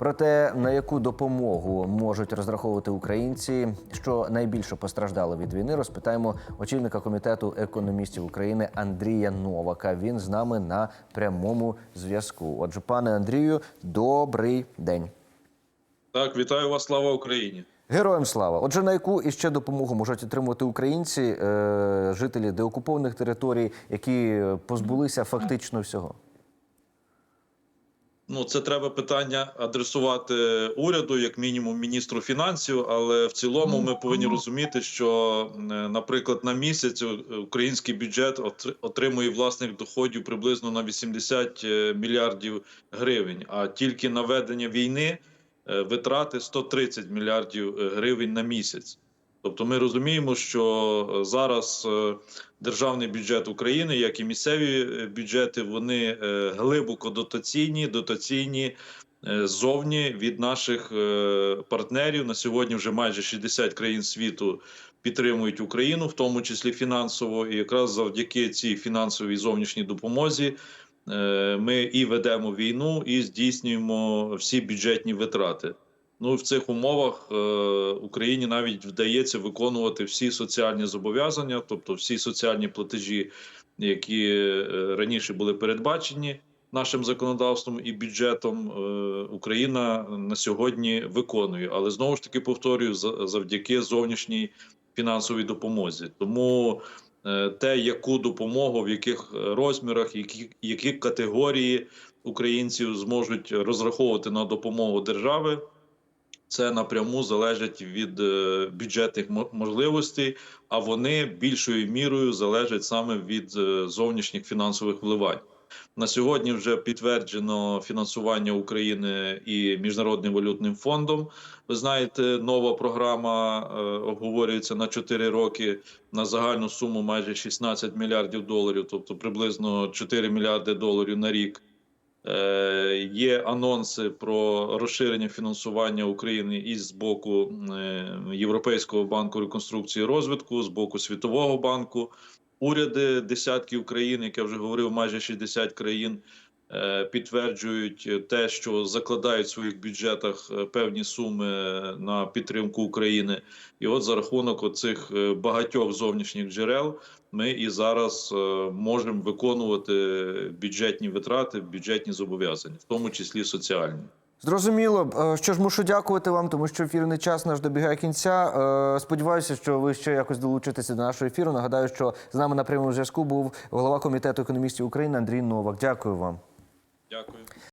Про те, на яку допомогу можуть розраховувати українці, що найбільше постраждали від війни, розпитаємо очільника комітету економістів України Андрія Новака. Він з нами на прямому зв'язку. Отже, пане Андрію, добрий день. Так, вітаю вас, слава Україні. Героям слава! Отже, на яку іще допомогу можуть отримувати українці, е, жителі деокупованих територій, які позбулися фактично всього? Ну, це треба питання адресувати уряду, як мінімум міністру фінансів. Але в цілому ми повинні розуміти, що, е, наприклад, на місяць е, український бюджет отримує власних доходів приблизно на 80 мільярдів гривень. А тільки на ведення війни е, витрати 130 мільярдів е, гривень на місяць. Тобто, ми розуміємо, що е, зараз е, державний бюджет України, як і місцеві е, бюджети, вони глибоко дотаційні, дотаційні зовні від наших партнерів. На сьогодні вже майже 60 країн світу підтримують Україну, в тому числі фінансово. І якраз завдяки цій фінансовій зовнішній допомозі ми і ведемо війну, і здійснюємо всі бюджетні витрати. Ну, в цих умовах е, Україні навіть вдається виконувати всі соціальні зобов'язання, тобто всі соціальні платежі, які е, раніше були передбачені нашим законодавством і бюджетом. Е, Україна на сьогодні виконує, але знову ж таки повторюю, за- завдяки зовнішній фінансовій допомозі. Тому е, те, яку допомогу, в яких розмірах, які, які категорії українців зможуть розраховувати на допомогу держави це напряму залежить від е, бюджетних можливостей, а вони більшою мірою залежать саме від е, зовнішніх фінансових вливань. На сьогодні вже підтверджено фінансування України і міжнародним валютним фондом. Ви знаєте, нова програма е, обговорюється на 4 роки на загальну суму майже 16 мільярдів доларів, тобто приблизно 4 мільярди доларів на рік. Е, Є анонси про розширення фінансування України і з боку е, Європейського банку реконструкції і розвитку, з боку Світового банку. Уряди десятків країн, як я вже говорив, майже 60 країн підтверджують те, що закладають в своїх бюджетах е, певні суми на підтримку України. І от за рахунок оцих е, багатьох зовнішніх джерел ми і зараз е, можемо виконувати бюджетні витрати, бюджетні зобов'язання, в тому числі соціальні. Зрозуміло. Е, Що ж, мушу дякувати вам, тому що ефірний час наш добігає кінця. Е, Сподіваюся, що ви ще якось долучитеся до нашого ефіру. Нагадаю, що з нами на прямому зв'язку був голова комітету економістів України Андрій Новак. Дякую вам. Дякую.